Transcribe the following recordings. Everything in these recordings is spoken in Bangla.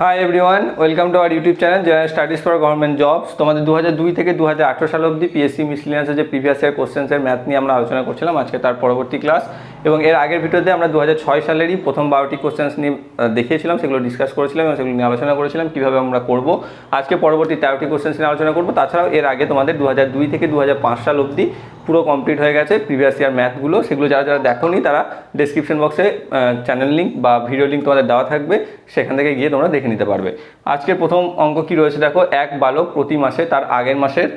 Hi everyone welcome to our YouTube channel general studies for government jobs তোমাদের দু হাজার দুই থেকে দু হাজার আঠেরো সাল অবধি পিএসসি মিসলিনিয়াসের যে প্রিভিয়াস ইয়ার কোশ্চেন্সের ম্যাথ নিয়ে আমরা আলোচনা করছিলাম, আজকে তার পরবর্তী ক্লাস এবং এর আগের ভিডিওতে আমরা দু হাজার ছয় সালেরই প্রথম বারোটি কোশ্চেন্স নিয়ে দেখিয়েছিলাম, সেগুলো ডিসকাস করেছিলাম এবং সেগুলো নিয়ে আলোচনা করেছিলাম, কীভাবে আমরা করব। আজকে পরবর্তী তেরোটি কোশ্চেন্স নিয়ে আলোচনা করব। তাছাড়াও এর আগে তোমাদের দু হাজার দুই থেকে দু হাজার পাঁচ সাল অবধি পুরো কমপ্লিট হয়ে গেছে প্রিভিয়াস ইয়ার ম্যাথগুলো সেগুলো যারা যারা দেখোনি, তারা ডেসক্রিপশন বক্সে চ্যানেল লিঙ্ক বা ভিডিও লিঙ্ক তোমাদের দেওয়া থাকবে। সেখান থেকে গিয়ে তোমরা দেখে নিতে পারবে। আজকের প্রথম অঙ্ক কি রয়েছে দেখো? এক বালক প্রতি মাসে তার আগের মাসের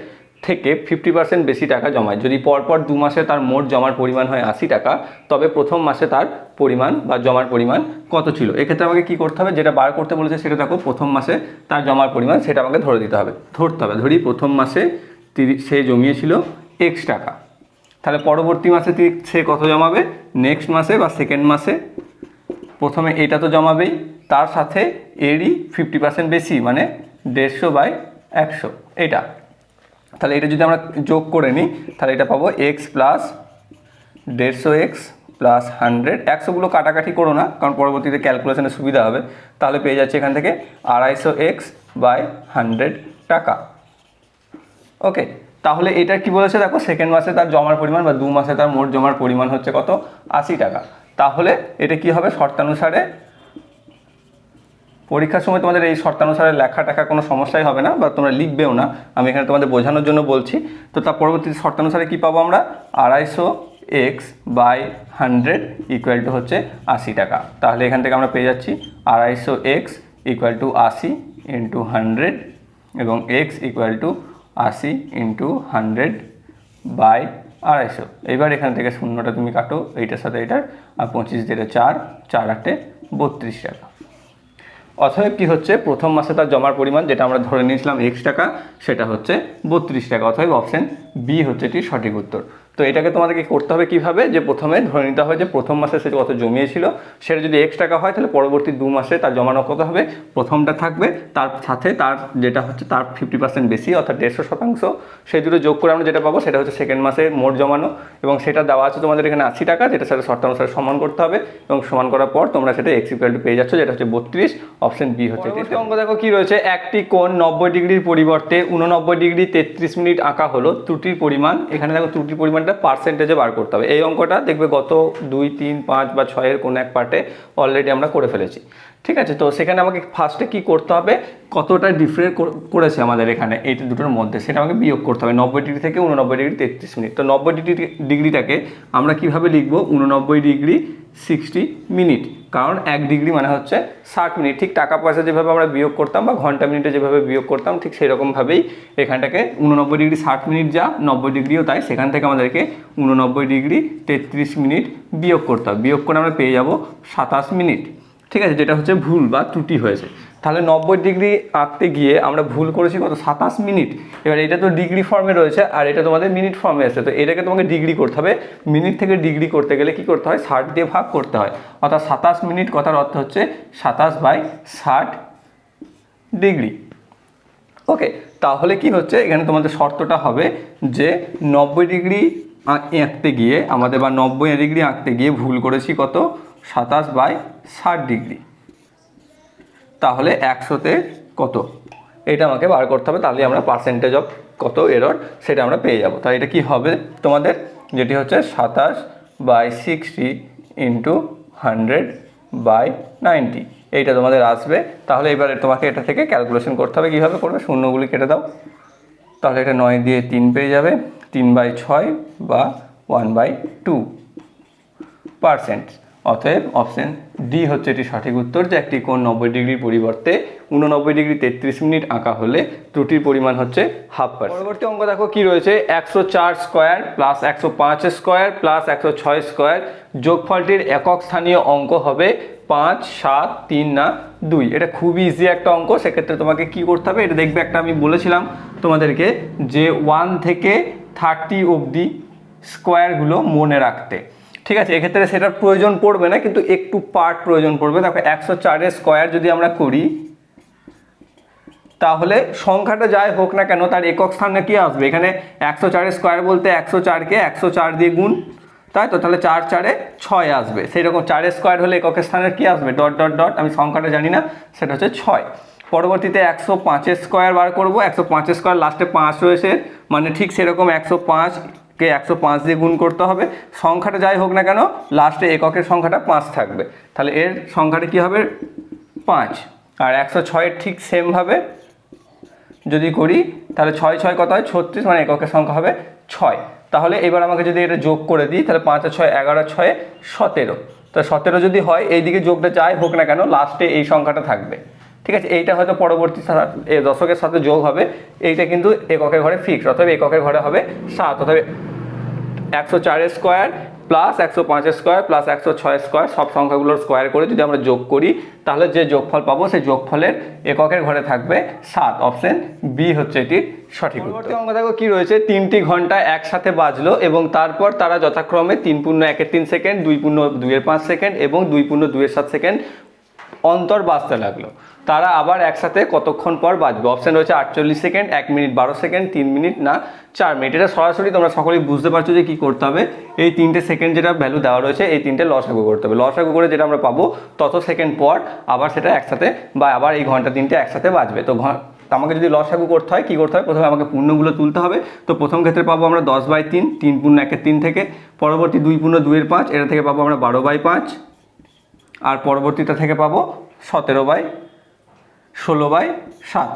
থেকে ফিফটি পার্সেন্ট বেশি টাকা জমায়। যদি পরপর দু মাসে তার মোট জমার পরিমাণ হয় আশি টাকা, তবে প্রথম মাসে তার পরিমাণ বা জমার পরিমাণ কত ছিল? এক্ষেত্রে আমাকে কি করতে হবে? যেটা বার করতে বলেছে সেটা দেখো, প্রথম মাসে তার জমার পরিমাণ সেটা আমাকে ধরে দিতে হবে। ধরতে হবে। ধরি প্রথম মাসে সে জমিয়েছিল এক্স টাকা। তাহলে পরবর্তী মাসে সে কত জমাবে? নেক্সট মাসে বা সেকেন্ড মাসে? প্রথমে এটা তো জমাবেই, তার সাথে এরই ফিফটি পার্সেন্ট বেশি মানে দেড়শো বাই একশো। এটা। তাহলে এটা যদি আমরা যোগ করে নিই, তাহলে এটা পাবো এক্স প্লাস দেড়শো এক্স প্লাস হান্ড্রেড একশোগুলো কাটাকাটি করো না, কারণ পরবর্তীতে ক্যালকুলেশনের সুবিধা হবে। তাহলে পেয়ে যাচ্ছে এখান থেকে আড়াইশো এক্স বাই হান্ড্রেড টাকা। ওকে তাহলে এটা কি বলেছে দেখো সেকেন্ড মাসে তার জমার পরিমাণ বা দু মাসে তার মোট জমার পরিমাণ হচ্ছে কত? আশি টাকা। তাহলে এটা কি হবে? শর্তানুসারে পরীক্ষার সময় তোমাদের এই শর্তানুসারে লেখা টাকা কোনো সমস্যাই হবে না, বা তোমরা লিখবেও না। আমি এখানে তোমাদের বোঝানোর জন্য বলছি। তো তার পরবর্তী শর্তানুসারে কি পাবো আমরা? আড়াইশো x by hundred equal to হচ্ছে আশি টাকা। তাহলে এখান থেকে আমরা পেয়ে যাচ্ছি আড়াইশো এক্স ইকুয়াল টু আশি ইন্টু হান্ড্রেড এবং এক্স ইকুয়াল টু আশি ইন্টু হান্ড্রেড বাই আড়াইশো। এবার এখান থেকে শূন্যটা তুমি কাটো, এইটার সাথে এটার, আর পঁচিশ দিয়ে চার চার আটে বত্রিশ টাকা। অথবা কি হচ্ছে? প্রথম মাসে তার জমার পরিমাণ, যেটা আমরা ধরে নিয়েছিলাম এক্স টাকা, সেটা হচ্ছে বত্রিশ টাকা। অথবা অপশন বি হচ্ছে এটি সঠিক উত্তর। তো এটাকে তোমাদেরকে করতে হবে কীভাবে? যে প্রথমে ধরে নিতে হবে যে প্রথম মাসে সে কত জমিয়েছিল সেটা যদি এক্স টাকা হয় তাহলে পরবর্তী দু মাসে তার জমানো কত হবে? প্রথমটা থাকবে তার সাথে তার যেটা হচ্ছে তার ফিফটি পার্সেন্ট বেশি অর্থাৎ দেড়শো শতাংশ। সেই দুটো যোগ করে আমরা যেটা পাবো সেটা হচ্ছে সেকেন্ড মাসে মোট জমানো এবং সেটা দেওয়া আছে তোমাদের এখানে আশি টাকা যেটা সাথে শর্তানুসারে সমান করতে হবে এবং সমান করার পর তোমরা সেটা এক্স ইকুয়াল টু পেয়ে যাচ্ছ যেটা হচ্ছে বত্রিশ অপশন বি হচ্ছে। অঙ্ক দেখো কি রয়েছে? একটি কোণ নব্বই ডিগ্রির পরিবর্তে উননব্বই ডিগ্রি তেত্রিশ মিনিট আঁকা হলো ত্রুটির পরিমাণ। এখানে দেখো ত্রুটির পরিমাণটা পার্সেন্টেজে বার করতে হবে। এই অঙ্কটা দেখবে গত দুই, তিন, পাঁচ বা ছয়ের কোনো এক পার্টে অলরেডি আমরা করে ফেলেছি। ঠিক আছে, তো সেখানে আমাকে ফার্স্টে কি করতে হবে? কতটা ডিফারেন্ট করেছে আমাদের এখানে এই দুটোর মধ্যে? সেটা আমাকে বিয়োগ করতে হবে, নব্বই ডিগ্রি থেকে উননব্বই ডিগ্রি তেত্রিশ মিনিট। তো নব্বই ডিগ্রি ডিগ্রিটাকে আমরা কীভাবে লিখব? উননব্বই ডিগ্রি সিক্সটি মিনিট। কারণ এক ডিগ্রি মানে হচ্ছে ষাট মিনিট। ঠিক টাকা পয়সা যেভাবে আমরা বিয়োগ করতাম বা ঘণ্টা মিনিটে যেভাবে বিয়োগ করতাম, ঠিক সেরকমভাবেই এখানটাকে উননব্বই ডিগ্রি ষাট মিনিট যা, নব্বই ডিগ্রিও তাই, সেখান থেকে আমাদেরকে উননব্বই ডিগ্রি তেত্রিশ মিনিট বিয়োগ করতে হবে। বিয়োগ করে আমরা পেয়ে যাব সাতাশ মিনিট। ঠিক আছে, যেটা হচ্ছে ভুল বা ত্রুটি হয়েছে। তাহলে নব্বই ডিগ্রি আঁকতে গিয়ে আমরা ভুল করেছি কত? সাতাশ মিনিট। এবার এটা তো ডিগ্রি ফর্মে রয়েছে আর এটা তোমাদের মিনিট ফর্মে এসেছে। তো এটাকে তোমাকে ডিগ্রি করতে হবে। মিনিট থেকে ডিগ্রি করতে গেলে কি করতে হয়? ষাট দিয়ে ভাগ করতে হয়। অর্থাৎ সাতাশ মিনিট কথার অর্থ হচ্ছে সাতাশ বাই ষাট ডিগ্রি। ওকে, তাহলে কি হচ্ছে? এখানে তোমাদের শর্তটা হবে যে নব্বই ডিগ্রি আঁকতে গিয়ে আমাদের বা নব্বই ডিগ্রি আঁকতে গিয়ে ভুল করেছি কত? সাতাশ বাই ষাট ডিগ্রি। তাহলে একশোতে কত? এটা আমাকে বার করতে হবে, তাহলে আমরা পার্সেন্টেজ অফ কত এরর সেটা আমরা পেয়ে যাব। তাই এটা কি হবে তোমাদের? যেটি হচ্ছে সাতাশ by sixty into hundred by ninety. এইটা তোমাদের আসবে। তাহলে এবারে তোমাকে এটা থেকে ক্যালকুলেশন করতে হবে, কীভাবে করবে? শূন্যগুলি কেটে দাও। তাহলে এটা নয় দিয়ে তিন পেয়ে যাবে, তিন বাই ছয় বা ওয়ান বাই টু পার্সেন্ট। অতএব অপশন ডি হচ্ছে এটি সঠিক উত্তর যে একটি কোণ নব্বই ডিগ্রির পরিবর্তে উননব্বই ডিগ্রি তেত্রিশ মিনিট আঁকা হলে ত্রুটির পরিমাণ হচ্ছে হাফ পার্সেন্ট পরবর্তী অঙ্ক দেখো কি রয়েছে? একশো চার স্কোয়ার প্লাস একশো পাঁচ স্কোয়ার প্লাস একশো ছয় স্কোয়ার যোগফলটির একক স্থানীয় অঙ্ক হবে পাঁচ, সাত, তিন, না দুই। এটা খুবই ইজি একটা অঙ্ক, সেক্ষেত্রে তোমাকে কি করতে হবে? এটা দেখবে একটা আমি বলেছিলাম তোমাদেরকে যে ওয়ান থেকে থার্টি অবধি স্কোয়ারগুলো মনে রাখতে। ঠিক আছে, এক্ষেত্রে সেটার প্রয়োজন পড়বে না, কিন্তু একটু পার্ট প্রয়োজন পড়বে। দেখো, একশো চারের স্কোয়ার যদি আমরা করি, তাহলে সংখ্যাটা যাই হোক না কেন, তার একক স্থানে কি আসবে? এখানে একশো চারের স্কোয়ার বলতে একশো চারকে একশো চার দিয়ে গুণ, তাই তো? তাহলে চার চারে ছয় আসবে। সেই রকম চারের স্কোয়ার হলে একক স্থানের কি আসবে? ডট ডট ডট আমি সংখ্যাটা জানি না, সেটা হচ্ছে ছয়। পরবর্তীতে একশো পাঁচের স্কোয়ার বার করব। একশো পাঁচের স্কোয়ার লাস্টে পাঁচ রয়েছে মানে ঠিক সেরকম একশো পাঁচ পাঁচকে একশো পাঁচ দিয়ে গুণ করতে হবে। সংখ্যাটা যাই হোক না কেন লাস্টে এককের সংখ্যাটা পাঁচ থাকবে। তাহলে এর সংখ্যাটা কী হবে? পাঁচ। আর একশো ছয়ের ঠিক সেমভাবে যদি করি, তাহলে ছয় ছয় কত হয়? ছত্রিশ মানে এককের সংখ্যা হবে ছয়। তাহলে এবার আমাকে যদি এটা যোগ করে দিই, তাহলে পাঁচ আর ছয় এগারো, ছয় সতেরো। তো সতেরো যদি হয় এই দিকে যোগটা যাই হোক না কেন লাস্টে এই সংখ্যাটা থাকবে। ঠিক আছে? এইটা হয়তো পরবর্তী দশকের সাথে যোগ হবে। এইটা কিন্তু এককের ঘরে ফিক্স অথবা এককের ঘরে হবে সাত। অথবা একশো চারের স্কোয়ার প্লাস একশো পাঁচের স্কোয়ার প্লাস একশো ছয় স্কোয়ার সব সংখ্যাগুলোর স্কোয়ার করে যদি আমরা যোগ করি, তাহলে যে যোগফল পাবো, সেই যোগফলের এককের ঘরে থাকবে সাত। অপশন বি হচ্ছে এটির সঠিক পরবর্তী অঙ্ক দেখো কি রয়েছে? তিনটি ঘণ্টা একসাথে বাজলো এবং তারপর তারা যথাক্রমে তিন পূর্ণ একের তিন সেকেন্ড, দুই পূর্ণ দুইয়ের পাঁচ সেকেন্ড এবং দুই পূর্ণ দুইয়ের সাত সেকেন্ড অন্তর বাঁচতে লাগল। তারা আবার একসাথে কতক্ষণ পর বাঁচবে? অপশন রয়েছে আটচল্লিশ সেকেন্ড, এক মিনিট বারো সেকেন্ড, তিন মিনিট না, চার মিনিট। এটা সরাসরি তোমরা সকলেই বুঝতে পারছ যে কী করতে হবে। এই তিনটে সেকেন্ড যেটা ভ্যালু দেওয়া রয়েছে, এই তিনটে লসাগু করতে হবে। লসাগু করে যেটা আমরা পাবো, তত সেকেন্ড পর আবার সেটা একসাথে বা আবার এই ঘণ্টা তিনটে একসাথে বাজবে তো আমাকে যদি লসাগু করতে হয়, কী করতে হয়? প্রথমে আমাকে পূর্ণগুলো তুলতে হবে। তো প্রথম ক্ষেত্রে পাবো আমরা দশ বাই তিন তিন পূর্ণ একের তিন থেকে, পরবর্তী দুই পূর্ণ দুইয়ের পাঁচ, এটা থেকে পাবো আমরা বারো বাই পাঁচ আর পরবর্তীটা থেকে পাবো সতেরো বাই ষোলো বাই সাত।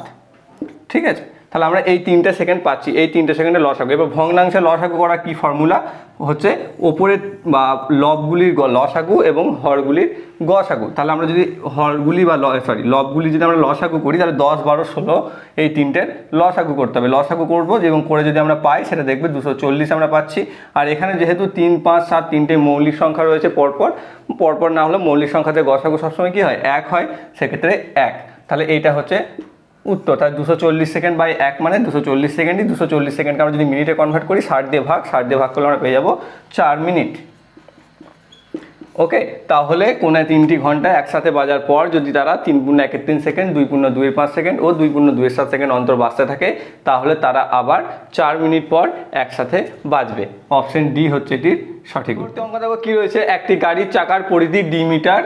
ঠিক আছে? তাহলে আমরা এই তিনটে সেকেন্ড পাচ্ছি। এই তিনটে সেকেন্ডে লসাগু এবার ভগ্নাংশে লসাগু করা কী ফর্মুলা হচ্ছে ওপরের বা লবগুলির লসাগু এবং হরগুলির গসাগু। তাহলে আমরা যদি হরগুলি বা সরি লবগুলি যদি আমরা লসাগু করি, তাহলে দশ, বারো, ষোলো এই তিনটের লসাগু করতে হবে। লসাগু করব এবং করে যদি আমরা পাই, সেটা দেখবে দুশো চল্লিশ আমরা পাচ্ছি। আর এখানে যেহেতু তিন, পাঁচ, সাত তিনটে মৌলিক সংখ্যা রয়েছে পরপর পরপর না হলে মৌলিক সংখ্যাতে গসাগু সবসময় কী হয়? এক হয়, সেক্ষেত্রে এক। তাহলে এইটা হচ্ছে উত্তর তাহলে দুশো চল্লিশ সেকেন্ড বাই এক মানে দুশো চল্লিশ সেকেন্ডই দুশো চল্লিশ সেকেন্ডকে আমরা যদি মিনিটে কনভার্ট করি ষাট দিয়ে ভাগ ষাট দিয়ে ভাগ করলে আমরা পেয়ে যাব চার মিনিট ওকে তাহলে কোনো তিনটি ঘণ্টা একসাথে বাজার পর যদি তারা তিন পূর্ণ একের তিন সেকেন্ড দুই পূর্ণ দুইয়ের পাঁচ সেকেন্ড ও দুই পূর্ণ দুইয়ের সাত সেকেন্ড অন্তর বাজতে থাকে তাহলে তারা আবার চার মিনিট পর একসাথে বাজবে অপশন ডি হচ্ছে এটির সঠিক অঙ্ক দেখো কী রয়েছে? একটি গাড়ির চাকার পরিধি ডি মিটার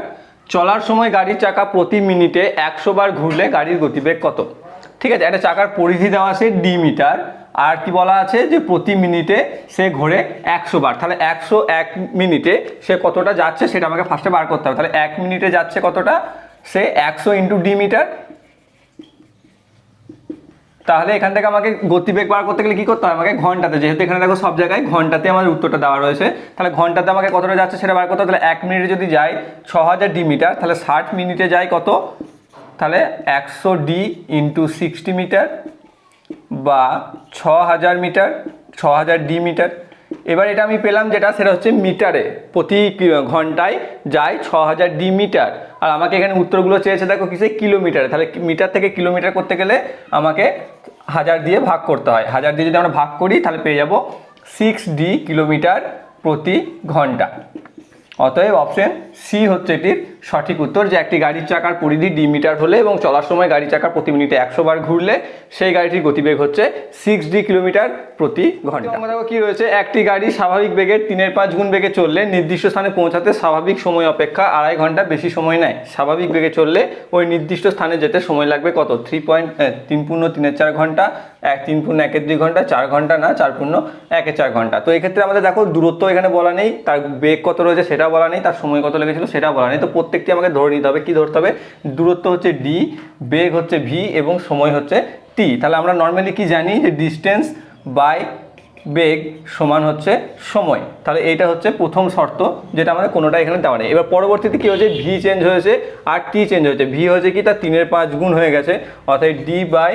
চলার সময় গাড়ির চাকা প্রতি মিনিটে একশো বার ঘুরলে গাড়ির গতিবেগ কত? ঠিক আছে, একটা চাকার পরিধি দেওয়া আছে ডি মিটার, আর কি বলা আছে যে প্রতি মিনিটে সে ঘোরে একশো বার। তাহলে একশো এক মিনিটে সে কতটা যাচ্ছে সেটা আমাকে ফার্স্টে বার করতে হবে। তাহলে এক মিনিটে যাচ্ছে কতটা? সে একশো ইন্টু ডি মিটার তাহলে এখান থেকে আমাকে গতিবেগ বার করতে গেলে কি করতে হবে আমাকে ঘন্টাতে, যেহেতু এখানে দেখো সব জায়গায় ঘন্টাতে আমার উত্তরটা দেওয়া রয়েছে, তাহলে ঘন্টাতে আমাকে কতটা যাচ্ছে সেটা বার করতে তাহলে এক মিনিটে যদি যাই ছ হাজার ডি মিটার, তাহলে ষাট মিনিটে যায় কত? তাহলে একশো ডি ইন্টু সিক্সটি মিটার বা ছ হাজার মিটার, ছ হাজার ডি মিটার। এবার এটা আমি পেলাম যেটা, সেটা হচ্ছে মিটারে প্রতি ঘন্টায় যায় ছ হাজার ডি মিটার। আর আমাকে এখানে উত্তরগুলো চেয়েছে, দেখো কিসে? কিলোমিটারে। তাহলে মিটার থেকে কিলোমিটার করতে গেলে আমাকে হাজার দিয়ে ভাগ করতে হয়। হাজার দিয়ে যদি আমরা ভাগ করি, তাহলে পেয়ে যাব সিক্স ডি কিলোমিটার প্রতি ঘণ্টা। অতএব অপশন সি হচ্ছে এটির সঠিক উত্তর যে একটি গাড়ির চাকার পরিধি ডি মিটার হলে এবং চলার সময় গাড়ি চাকা প্রতি মিনিটে একশো বার ঘুরলে সেই গাড়িটির গতিবেগ হচ্ছে সিক্স ডি কিলোমিটার প্রতি ঘণ্টা। আমরা দেখো কি রয়েছে? একটি গাড়ি স্বাভাবিক বেগের তিনের পাঁচ গুণ বেগে চললে নির্দিষ্ট স্থানে পৌঁছাতে স্বাভাবিক সময় অপেক্ষা আড়াই ঘণ্টা বেশি সময় নেয়। স্বাভাবিক বেগে চললে ওই নির্দিষ্ট স্থানে যেতে সময় লাগবে কত? থ্রি পয়েন্ট তিন পূর্ণ তিনের চার ঘণ্টা এক তিন পূর্ণ একের দুই ঘণ্টা চার ঘণ্টা না চার পূর্ণ একের চার ঘণ্টা। তো এক্ষেত্রে আমাদের দেখো দূরত্ব এখানে বলা নেই তার বেগ কত রয়েছে সেটা বলা নেই তার সময় কত লেগেছিল সেটা বলা নেই। তো প্রত্যেকটি আমাকে ধরে নিতে হবে। কি ধরতে হবে? দূরত্ব হচ্ছে ডি বেগ হচ্ছে ভি এবং সময় হচ্ছে টি তাহলে আমরা নর্মালি কি জানি? যে ডিস্টেন্স বাই বেগ সমান হচ্ছে সময়। তাহলে এইটা হচ্ছে প্রথম শর্ত, যেটা আমাদের কোনোটা এখানে দেওয়া নেই। এবার পরবর্তীতে কী হয়েছে? ভি চেঞ্জ হয়েছে আর টি চেঞ্জ হয়েছে। ভি হয়েছে কি? তার তিনের পাঁচ গুণ হয়ে গেছে। অর্থাৎ ডি বাই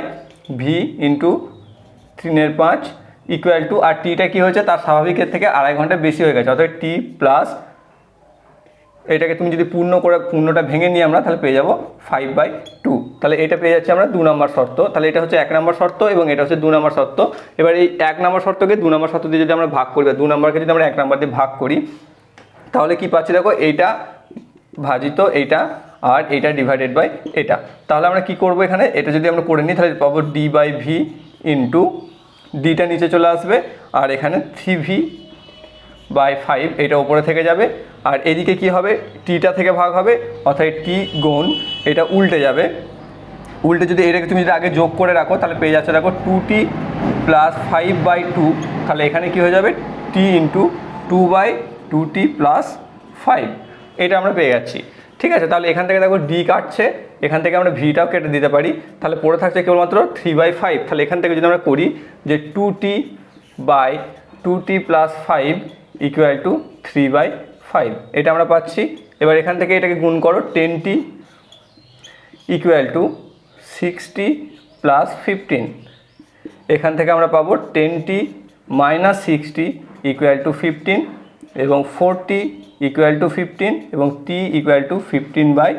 ভি ইন্টু তিনের পাঁচ ইকুয়াল টু আর টিটা কী হয়েছে? তার স্বাভাবিকের থেকে আড়াই ঘণ্টা বেশি হয়ে গেছে। অর্থাৎ টি প্লাস এটাকে তুমি যদি পূর্ণ করে, পূর্ণটা ভেঙে নিই আমরা তাহলে পেয়ে যাব ফাইভ বাই টু তাহলে এটা পেয়ে যাচ্ছি আমরা দু নম্বর শর্ত। তাহলে এটা হচ্ছে এক নম্বর শর্ত এবং এটা হচ্ছে দু নম্বর শর্ত। এবার এই এক নম্বর শর্তকে দু নম্বর শর্ত দিয়ে যদি আমরা ভাগ করি, বা দু নম্বরকে যদি আমরা এক নম্বর দিয়ে ভাগ করি, তাহলে কি পাচ্ছি দেখো, এইটা ভাজিত এইটা আর এইটা ডিভাইডেড বাই এটা। তাহলে আমরা কি করব এখানে? এটা যদি আমরা করে নিই, তাহলে পাবো ডি বাই ভি ইন্টু ডিটা নিচে চলে আসবে, আর এখানে থ্রি ভি বাই ফাইভ এটা উপরে থেকে যাবে। আর এদিকে কি হবে? টিটা থেকে ভাগ হবে, অর্থাৎ টি গুণ এটা উল্টে যাবে। উল্টে যদি এটাকে তুমি যদি আগে যোগ করে রাখো, তাহলে পেয়ে যাচ্ছে দেখো two T plus five by two তাহলে এখানে কি হয়ে যাবে? T into two by two T plus five এটা আমরা পেয়ে যাচ্ছি। ঠিক আছে, তাহলে এখান থেকে দেখো ডি কাটছে, এখান থেকে আমরা ভিটাও কেটে দিতে পারি। তাহলে পড়ে থাকছে কেবলমাত্র থ্রি বাই ফাইভ তাহলে এখান থেকে যদি আমরা করি যে two T by two T plus five equal to three by five এটা আমরা পাচ্ছি। এবার এখান থেকে এটাকে গুণ করো ten T equal to sixty plus fifteen এখান থেকে আমরা পাবো ten T minus sixty equal to fifteen এবং ফোরটি ইকুয়াল টু ফিফটিন এবং T equal to fifteen by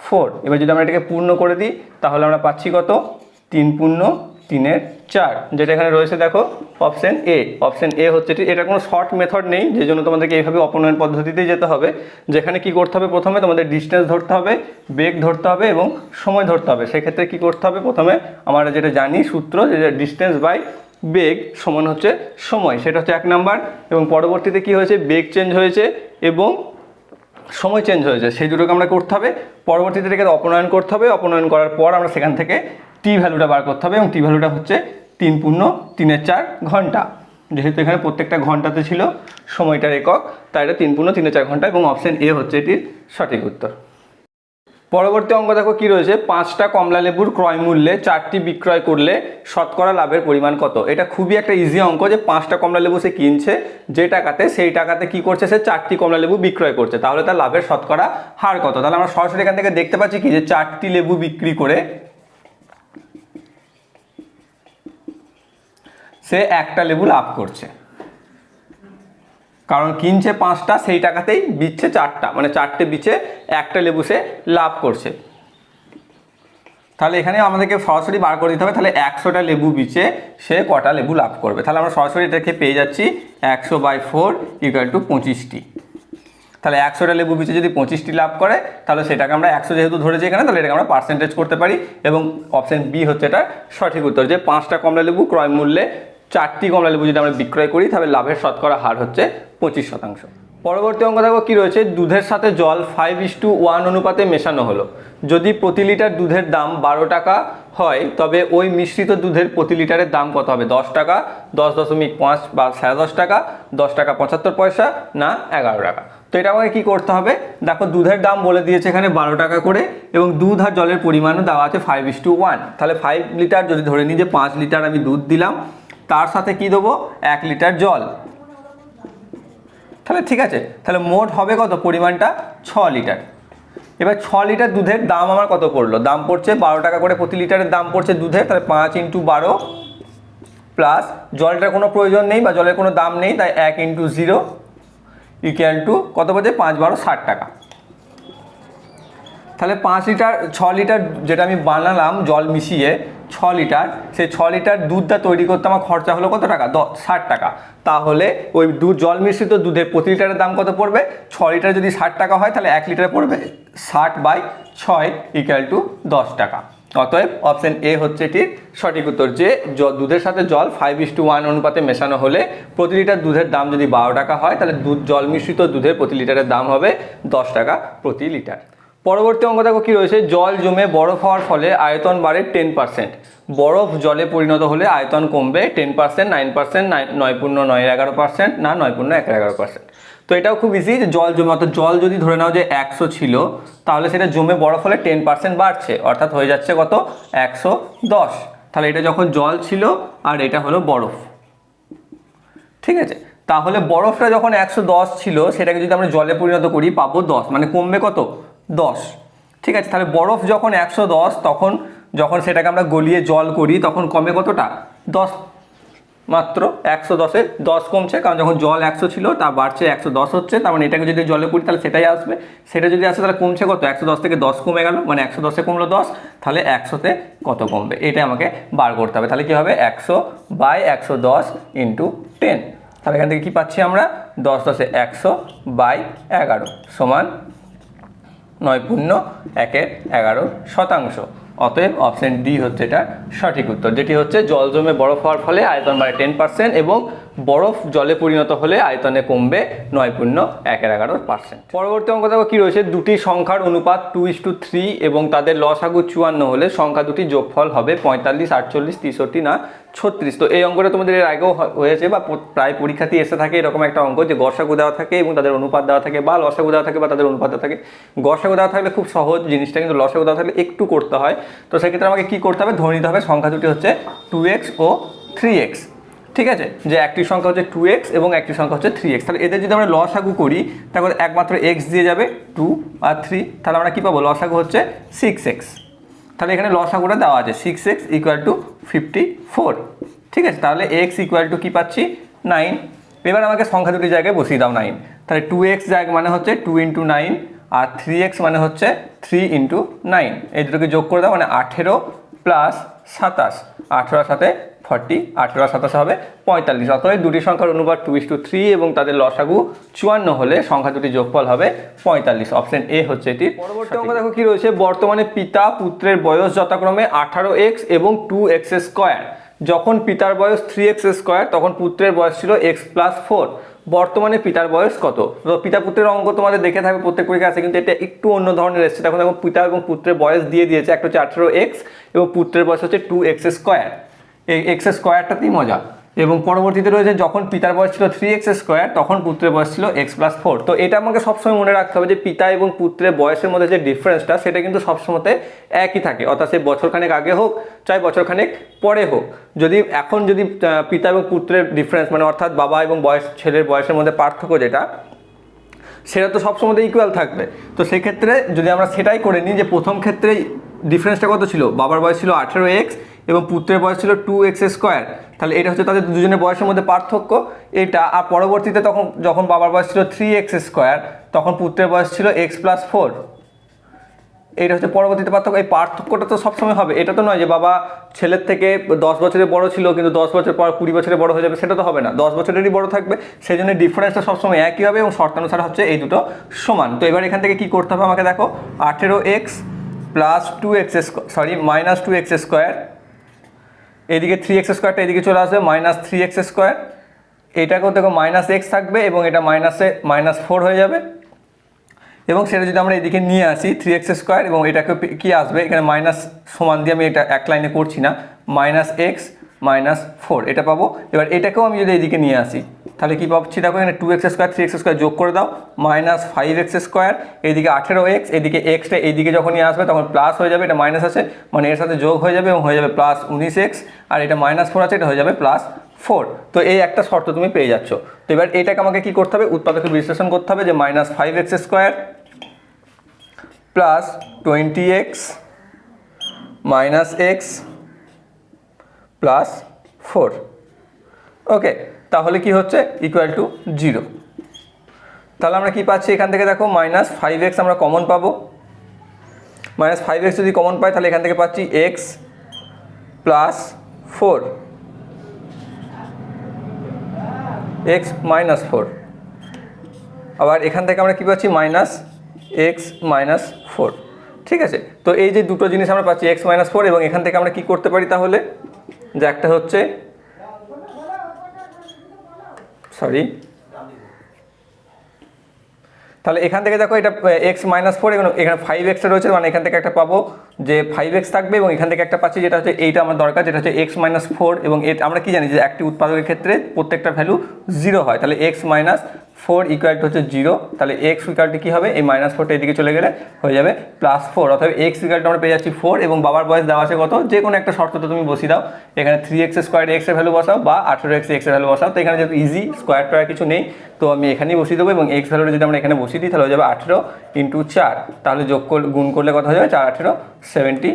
four এবার যদি আমরা এটাকে পূর্ণ করে দিই, তাহলে আমরা পাচ্ছি কত? তিন পূর্ণ তিনের চার, যেটা এখানে রয়েছে দেখো অপশান এ অপশান এ হচ্ছে এটি কোনো শর্ট মেথড নেই, যে জন্য তোমাদেরকে এইভাবে অপনয়ন পদ্ধতিতেই যেতে হবে। যেখানে কি করতে হবে প্রথমে, তোমাদের ডিস্টেন্স ধরতে হবে, বেগ ধরতে হবে এবং সময় ধরতে হবে। সেক্ষেত্রে কি করতে হবে প্রথমে, আমরা যেটা জানি, সূত্র, যে ডিস্টেন্স বাই বেগ সমান হচ্ছে সময়। সেটা হচ্ছে এক নাম্বার। এবং পরবর্তীতে কি হয়েছে? বেগ চেঞ্জ হয়েছে এবং সময় চেঞ্জ হয়েছে। সেই দুটোকে আমরা করতে হবে। পরবর্তীতে এটাকে অপনয়ন করতে হবে। অপনয়ন করার পর আমরা সেখান থেকে টি ভ্যালুটা বার করতে হবে এবং টি ভ্যালুটা হচ্ছে তিন পূর্ণ তিনের চার ঘণ্টা। যেহেতু এখানে প্রত্যেকটা ঘন্টাতে ছিল সময়টার একক, তাই এটা তিন পূর্ণ তিনের চার ঘণ্টা এবং অপশন এ হচ্ছে এটির সঠিক উত্তর। পরবর্তী অঙ্ক দেখো কি রয়েছে? পাঁচটা কমলা লেবুর ক্রয় মূল্যে চারটি বিক্রয় করলে শতকরা লাভের পরিমাণ কত? এটা খুবই একটা ইজি অঙ্ক যে পাঁচটা কমলা লেবু সে কিনছে, যে টাকাতে, সেই টাকাতে কি করছে? সে চারটি কমলা লেবু বিক্রয় করছে। তাহলে তার লাভের শতকরা হার কত? তাহলে আমরা সরাসরি এখান থেকে দেখতে পাচ্ছি কি? যে চারটি লেবু বিক্রি করে সে একটা লেবু লাভ করছে। কারণ কিনছে পাঁচটা, সেই টাকাতেই বিচ্ছে চারটা। মানে চারটে বিচে একটা লেবু সে লাভ করছে। তাহলে এখানে আমাদেরকে সরাসরি বার করে দিতে হবে। তাহলে একশোটা লেবু বিচে সে কটা লেবু লাভ করবে। তাহলে আমরা সরাসরি এটাকে পেয়ে যাচ্ছি একশো বাই ফোর ইকুয়াল টু পঁচিশটি। তাহলে একশোটা লেবু বিচে যদি পঁচিশটি লাভ করে, তাহলে সেটাকে আমরা একশো যেহেতু ধরেছি এখানে, তাহলে এটাকে আমরা পার্সেন্টেজ করতে পারি। এবং অপশান বি হচ্ছে এটা সঠিক উত্তর যে পাঁচটা কমলা লেবু ক্রয় মূল্যে চারটি কমলা লেবু যদি আমরা বিক্রয় করি, তাহলে লাভের শতকরা হার হচ্ছে পঁচিশ শতাংশ। পরবর্তী অঙ্ক দেখো কী রয়েছে? দুধের সাথে জল ফাইভ ইস টু ওয়ান অনুপাতে মেশানো হলো। যদি প্রতি লিটার দুধের দাম বারো টাকা হয়, তবে ওই মিশ্রিত দুধের প্রতি লিটারের দাম কত হবে? দশ টাকা, দশ দশমিক পাঁচ বা সাড়ে দশ টাকা দশ টাকা পঁচাত্তর পয়সা না এগারো টাকা। তো এটা আমাকে কী করতে হবে? দেখো দুধের দাম বলে দিয়েছে এখানে বারো টাকা করে, এবং দুধ আর জলের পরিমাণও দেওয়া আছে ফাইভ ইস টু ওয়ান তাহলে ফাইভ লিটার যদি ধরে নিই যে পাঁচ লিটার আমি দুধ দিলাম তার সাথে কি দেবো? এক লিটার জল। তাহলে ঠিক আছে, তাহলে মোট হবে কত? পরিমাণটা ছ লিটার। এবার ছ লিটার দুধের দাম আমার কত পড়ল? দাম পড়ছে বারো টাকা করে প্রতি লিটারের দাম পড়ছে দুধের, তাহলে পাঁচ ইন্টু বারো প্লাস জলটার কোনো প্রয়োজন নেই বা জলের কোনো দাম নেই, তাই এক ইন্টু জিরো ইকুয়াল টু কত বলছে পাঁচ বারো ষাট টাকা। তাহলে পাঁচ লিটার, ছ লিটার যেটা আমি বানালাম জল মিশিয়ে ছ লিটার, সেই ছ লিটার দুধটা তৈরি করতে আমার খরচা হলো কত টাকা? দ, ষাট টাকা। তাহলে ওই দুধ, জল মিশ্রিত দুধের প্রতি লিটারের দাম কত পড়বে? ছ লিটার যদি ষাট টাকা হয়, তাহলে এক লিটার পড়বে ষাট বাই ছয় ইকুয়াল টু দশ টাকা। অতএব অপশন এ হচ্ছে এটির সঠিক উত্তর যে দুধের সাথে জল ফাইভ ইস টু ওয়ান অনুপাতে মেশানো হলে প্রতি লিটার দুধের দাম যদি বারো টাকা হয়, তাহলে দুধ, জল মিশ্রিত দুধের প্রতি লিটারের দাম হবে দশ টাকা প্রতি লিটার। পরবর্তী অঙ্ক দেখো কী রয়েছে? জল জমে বরফ হওয়ার ফলে আয়তন বাড়ে টেন পার্সেন্ট বরফ জলে পরিণত হলে আয়তন কমবে টেন পার্সেন্ট নাইন পার্সেন্ট নয় পূর্ণ নয়, এগারো পার্সেন্ট না নয় পূর্ণ এক, এগারো পার্সেন্ট তো এটাও খুব ইজি যে জল জমে, অর্থাৎ জল যদি ধরে নাও যে একশো ছিল, তাহলে সেটা জমে বরফ হলে টেন পার্সেন্ট বাড়ছে, অর্থাৎ হয়ে যাচ্ছে কত? একশো দশ। তাহলে এটা যখন জল ছিল, আর এটা হলো বরফ। ঠিক আছে? তাহলে বরফটা যখন একশো দশ ছিল, সেটাকে যদি আমরা জলে পরিণত করি, পাবো দশ। মানে কমবে কত? দশ। ঠিক আছে, তাহলে বরফ যখন একশো দশ, তখন যখন সেটাকে আমরা গলিয়ে জল করি, তখন কমে কতটা? দশ। মাত্র একশো দশে দশ কমছে, কারণ যখন জল একশো ছিল, তা বাড়ছে একশো দশ হচ্ছে, তার মানে এটাকে যদি জলে পড়ি তাহলে সেটাই আসবে। সেটা যদি আসে, তাহলে কমছে কত? একশো দশ থেকে দশ কমে গেল মানে একশো দশে কমলো দশ, তাহলে একশোতে কত কমবে? এটা আমাকে বার করতে হবে। তাহলে কী হবে? একশো বাই একশো দশ ইন্টু টেন। তাহলে এখান থেকে কী পাচ্ছি আমরা? দশ দশে একশো বাই এগারো সমান নয় পূর্ণ একের এগারো শতাংশ। অতএব অপশন ডি হচ্ছে এটা সঠিক উত্তর, যেটি হচ্ছে জল জমে বরফ হওয়ার ফলে আয়তন বাড়ে টেন পার্সেন্ট এবং বরফ জলে পরিণত হলে আয়তনে কমবে নয় পূর্ণ একের এগারো পার্সেন্ট পরবর্তী অঙ্ক দেখো কী রয়েছে? দুটি সংখ্যার অনুপাত টু ইস টু থ্রি এবং তাদের লসাগু চুয়ান্ন হলে সংখ্যা দুটি যোগফল হবে পঁয়তাল্লিশ, আটচল্লিশ, তেষট্টি না ছত্রিশ। তো এই অঙ্কটা তোমাদের এর আগেও হয়েছে বা প্রায় পরীক্ষাতেই এসে থাকে এরকম একটা অঙ্ক যে গসাগু দেওয়া থাকে এবং তাদের অনুপাত দেওয়া থাকে বা লসাগু দেওয়া থাকে বা তাদের অনুপাত দেওয়া থাকে। গসাগু দেওয়া থাকলে খুব সহজ জিনিসটা কিন্তু লসাগু দেওয়া থাকলে একটু করতে হয়। তো সেক্ষেত্রে আমাকে কী করতে হবে? ধরে নিতে হবে সংখ্যা দুটি হচ্ছে টু এক্স ও থ্রি এক্স ঠিক আছে? যে একটি সংখ্যা হচ্ছে টু এক্স এবং একটি সংখ্যা হচ্ছে থ্রি এক্স তাহলে এদের যদি আমরা লসাগু করি, তাহলে একমাত্র এক্স দিয়ে যাবে টু আর থ্রি তাহলে আমরা কী পাবো? লসাগু হচ্ছে সিক্স এক্স তাহলে এখানে লসাগুটা দেওয়া আছে six x equal to fifty four ঠিক আছে? তাহলে এক্স ইকুয়াল টু কী পাচ্ছি? নাইন এবার আমাকে সংখ্যা দুটি জায়গায় বসিয়ে দাও নাইন তাহলে টু এক্স জায়গা মানে হচ্ছে টু ইন্টু নাইন আর থ্রি এক্স মানে হচ্ছে থ্রি ইন্টু নাইন এই দুটোকে যোগ করে দাও মানে আঠেরো প্লাস সাতাশ। আঠেরোর সাথে ফর্টি আঠেরো সাতাশ হবে পঁয়তাল্লিশ। অতএব দুটি সংখ্যার অনুপাত টু ইস টু থ্রি এবং তাদের লসাগু চুয়ান্ন হলে সংখ্যা দুটি যোগফল হবে পঁয়তাল্লিশ। অপশন এ হচ্ছে এটি পরবর্তী অঙ্ক দেখো কি রয়েছে? বর্তমানে পিতা পুত্রের বয়স যথাক্রমে আঠারো এক্স এবং টু এক্স স্কোয়ার যখন পিতার বয়স থ্রি এক্স স্কোয়ার তখন পুত্রের বয়স ছিল এক্স প্লাস ফোর বর্তমানে পিতার বয়স কত? তো পিতা পুত্রের অঙ্ক তোমাদের দেখে থাকবে প্রত্যেক পরীক্ষা আছে কিন্তু এটা একটু অন্য ধরনের এসেছে। দেখো দেখো পিতা এবং পুত্রের বয়স দিয়ে দিয়েছে একটা হচ্ছে আঠেরো এক্স এবং পুত্রের বয়স হচ্ছে টু এক্স স্কোয়ার এক্স স্কোয়ারটাতেই মজা। এবং পরবর্তীতে রয়েছে যখন পিতার বয়স ছিল থ্রি এক্স স্কোয়ার, তখন পুত্রের বয়স ছিল এক্স প্লাস ফোর তো এটা আমাকে সবসময় মনে রাখতে হবে যে পিতা এবং পুত্রের বয়সের মধ্যে যে ডিফারেন্সটা সেটা কিন্তু সবসময় একই থাকে। অর্থাৎ সে বছরখানেক আগে হোক, চাই বছরখানেক পরে হোক। যদি এখন যদি পিতা এবং পুত্রের ডিফারেন্স মানে অর্থাৎ বাবা এবং বয়স, ছেলের বয়সের মধ্যে পার্থক্য যেটা, সেটা তো সবসময় ইকুয়াল থাকবে। তো সেক্ষেত্রে যদি আমরা সেটাই করে নিই যে প্রথম ক্ষেত্রে ডিফারেন্সটা কত ছিল? বাবার বয়স ছিল আঠেরো এক্স এবং পুত্রের বয়স ছিল টু এক্স স্কোয়ার তাহলে এটা হচ্ছে তাদের দুজনের বয়সের মধ্যে পার্থক্য। এটা, আর পরবর্তীতে তখন, যখন বাবার বয়স ছিল থ্রি এক্স স্কোয়ার তখন পুত্রের বয়স ছিল এক্স প্লাস ফোর এটা হচ্ছে পরবর্তীতে পার্থক্য। এই পার্থক্যটা তো সবসময় হবে। এটা তো নয় যে বাবা ছেলের থেকে দশ বছরের বড় ছিল, কিন্তু দশ বছর পর কুড়ি বছরের বড় হয়ে যাবে, সেটা তো হবে না। দশ বছরেরই বড় থাকবে। সেই জন্য ডিফারেন্সটা সবসময় একই হবে এবং শর্তানুসার হচ্ছে এই দুটো সমান। তো এবার এখান থেকে কি করতে হবে আমাকে দেখো? আঠেরো x plus two x sorry minus two x square এদিকে থ্রি এক্স স্কোয়ারটা এদিকে চলে আসবে মাইনাস থ্রি এক্স স্কোয়ার এটাকেও দেখো মাইনাস এক্স থাকবে এবং এটা মাইনাসে মাইনাস ফোর হয়ে যাবে। এবং সেটা যদি আমরা এদিকে নিয়ে আসি থ্রি এক্স স্কোয়ার এবং এটাকে কী আসবে? এখানে মাইনাস সমান দিয়ে আমি এটা এক লাইনে করছি না। মাইনাস এক্স মাইনাস ফোর এটা পাবো। এবার এটাকেও আমি যদি এদিকে নিয়ে আসি তাহলে কী পাচ্ছি দেখো এখানে two x square three x square যোগ করে দাও মাইনাস ফাইভ এক্স স্কোয়ার এইদিকে আঠেরো এক্স এদিকে এক্সটা এইদিকে যখনই আসবে তখন প্লাস হয়ে যাবে, এটা মাইনাস আছে মানে এর সাথে যোগ হয়ে যাবে এবং হয়ে যাবে প্লাস উনিশ এক্স আর এটা মাইনাস ফোর আছে, এটা হয়ে যাবে প্লাস ফোর তো এই একটা শর্ত তুমি পেয়ে যাচ্ছ। তো এবার এটাকে আমাকে কি করতে হবে? উৎপাদকের বিশ্লেষণ করতে হবে যে minus five x square plus twenty x minus x plus four okay তাহলে কি হচ্ছে? ইকুয়াল টু জিরো তাহলে আমরা কি পাচ্ছি এখান থেকে? দেখো মাইনাস ফাইভ এক্স আমরা কমন পাবো। মাইনাস ফাইভ এক্স যদি কমন পাই, তাহলে এখান থেকে পাচ্ছি x plus four x minus four আবার এখান থেকে আমরা কি পাচ্ছি? মাইনাস এক্স মাইনাস ফোর ঠিক আছে? তো এই যে দুটো জিনিস আমরা পাচ্ছি এক্স মাইনাস ফোর এবং এখান থেকে আমরা কি করতে পারি তাহলে? যে একটা হচ্ছে সরি তাহলে এখান থেকে দেখো এটা এক্স মাইনাস ফোর এবং এখানে ফাইভ এক্সটা রয়েছে মানে এখান থেকে একটা পাবো যে ফাইভ এক্স থাকবে এবং এখান থেকে একটা পাচ্ছি যেটা হচ্ছে এইটা আমার দরকার, যেটা হচ্ছে এক্স মাইনাস ফোর এবং আমরা কি জানি যে একটি উৎপাদকের ক্ষেত্রে প্রত্যেকটা ভ্যালু জিরো হয়। তাহলে x minus four equal to হচ্ছে জিরো তাহলে এক্স ইকুয়াল টু কী হবে? এই মাইনাস ফোরটা এদিকে চলে গেলে হয়ে যাবে প্লাস ফোর অথবা এক্স ইকুয়াল টু আমরা পেয়ে যাচ্ছি ফোর এবং বাবার বয়স দেওয়া আছে কত? যে কোনো একটা শর্ত তো তুমি বসিয়ে দাও। এখানে থ্রি এক্স স্কোয়ার এক্সের ভ্যালু বসাও বা আঠেরো এক্স এক্সের ভ্যালু বসাও। তো এখানে যেহেতু ইজি স্কোয়ার টোয়ার কিছু নেই, তো আমি এখানেই বসিয়ে দেবো এবং এক্স ভ্যালুটা যদি আমরা এখানে বসিয়ে দিই, তাহলে হয়ে যাবে আঠেরো ইন্টু চার। তাহলে যোগ করলে গুণ করলে কত হয়ে যাবে? চার, আঠেরো সেভেন্টি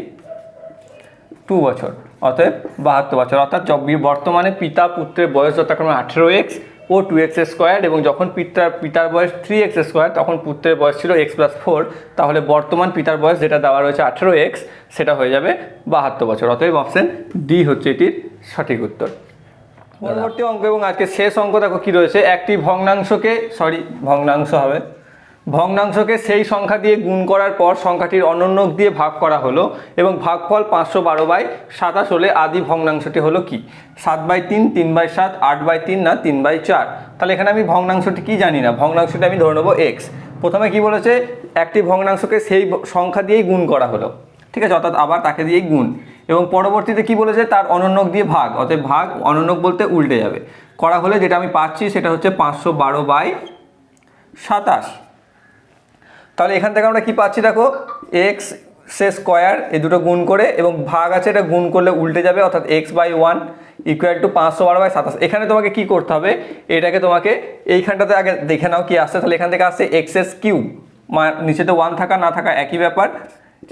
টু বছর। অতএব বাহাত্তর বছর। অর্থাৎ বর্তমানে পিতা পুত্রের বয়স যথাক্রমে আঠেরো এক্স ও টু এক্স স্কোয়ার এবং যখন পিতার পিতার বয়স থ্রি এক্স স্কোয়ার তখন পুত্রের বয়স ছিল এক্স প্লাস ফোর, তাহলে বর্তমান পিতার বয়স যেটা দেওয়া রয়েছে আঠেরো এক্স, সেটা হয়ে যাবে বাহাত্তর বছর। অতএব অপশন ডি হচ্ছে এটির সঠিক উত্তর। পরবর্তী অঙ্ক এবং আজকে শেষ অঙ্ক দেখো কী রয়েছে? একটি ভগ্নাংশকে সরি ভগ্নাংশ হবে। ভগ্নাংশকে সেই সংখ্যা দিয়ে গুণ করার পর সংখ্যাটির অনন্যক দিয়ে ভাগ করা হলো এবং ভাগফল পাঁচশো বারো বাই সাতাশ হলে আদি ভগ্নাংশটি হলো কি? সাত বাই তিন তিন বাই সাত, আট বাই তিন না, তিন বাই চার। তাহলে এখানে আমি ভগ্নাংশটি কি জানি না? ভগ্নাংশটি আমি ধরে নেব এক্স প্রথমে কি বলেছে? একটি ভগ্নাংশকে সেই সংখ্যা দিয়েই গুণ করা হলো। ঠিক আছে? অর্থাৎ আবার তাকে দিয়েই গুণ। এবং পরবর্তীতে কি বলেছে? তার অনন্যক দিয়ে ভাগ। অতএব ভাগ অনন্যক বলতে উল্টে যাবে। করা হলে যেটা আমি পাচ্ছি সেটা হচ্ছে পাঁচশো বারো বাই সাতাশ। তাহলে এখান থেকে আমরা কি পাচ্ছি দেখো? এক্স সে স্কোয়ার, এই দুটো গুণ করে, এবং ভাগ আছে, এটা গুণ করলে উল্টে যাবে, অর্থাৎ x by one equal to পাঁচশো বারো বাই সাতাশ। এখানে তোমাকে কি করতে হবে? এটাকে তোমাকে এইখানটাতে আগে দেখে নাও কি আসছে। তাহলে এখান থেকে আসছে এক্স এস কিউব নিচেতে ওয়ান থাকা, না থাকা একই ব্যাপার।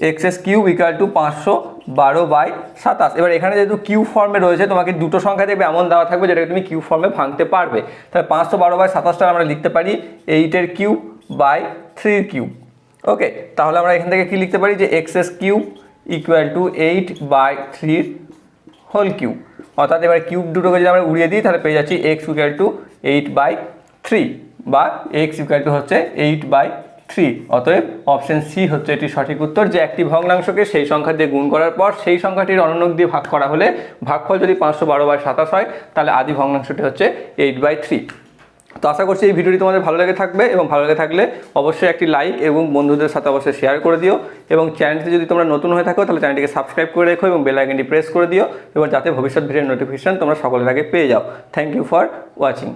X as cube equal to পাঁচশো বারো বাই সাতাশ। এবার এখানে যেহেতু কিউ ফর্মে রয়েছে, তোমাকে দুটো সংখ্যা দেখবে এমন দেওয়া থাকবে, যেটাকে তুমি কিউ ফর্মে ভাঙতে পারবে। তাহলে পাঁচশো বারো বাই সাতাশটা আমরা লিখতে পারি এইটের কিউব বাই থ্রির কিউব ওকে তাহলে আমরা এখান থেকে কি লিখতে পারি? যে x as cube equal to eight by থ্রির হোল কিউব অর্থাৎ এবার কিউব দুটোকে যদি আমরা উড়িয়ে দিই, তাহলে পেয়ে যাচ্ছি x equal to eight by three বা এক্স ইকুয়াল টু হচ্ছে এইট বাই থ্রি অতএব অপশন সি হচ্ছে এটি সঠিক উত্তর, যে একটি ভগ্নাংশকে সেই সংখ্যা দিয়ে গুণ করার পর সেই সংখ্যাটির অনন্যক দিয়ে ভাগ করা হলে ভাগফল যদি পাঁচশো বারো বাই সাতাশ হয়, তাহলে আদি ভগ্নাংশটি হচ্ছে এইট বাই থ্রি তো আশা করছি এই ভিডিওটি তোমাদের ভালো লেগে থাকবে এবং ভালো লেগে থাকলে অবশ্যই একটি লাইক এবং বন্ধুদের সাথে অবশ্যই শেয়ার করে দিও এবং চ্যানেলটি যদি তোমরা নতুন হয়ে থাকো তাহলে চ্যানেলটিকে সাবস্ক্রাইব করে রেখো এবং বেল আইকনটি প্রেস করে দিও এবং যাতে ভবিষ্যৎ ভিডিওর নোটিফিকেশান তোমরা সকলের আগে পেয়ে যাও। Thank you for watching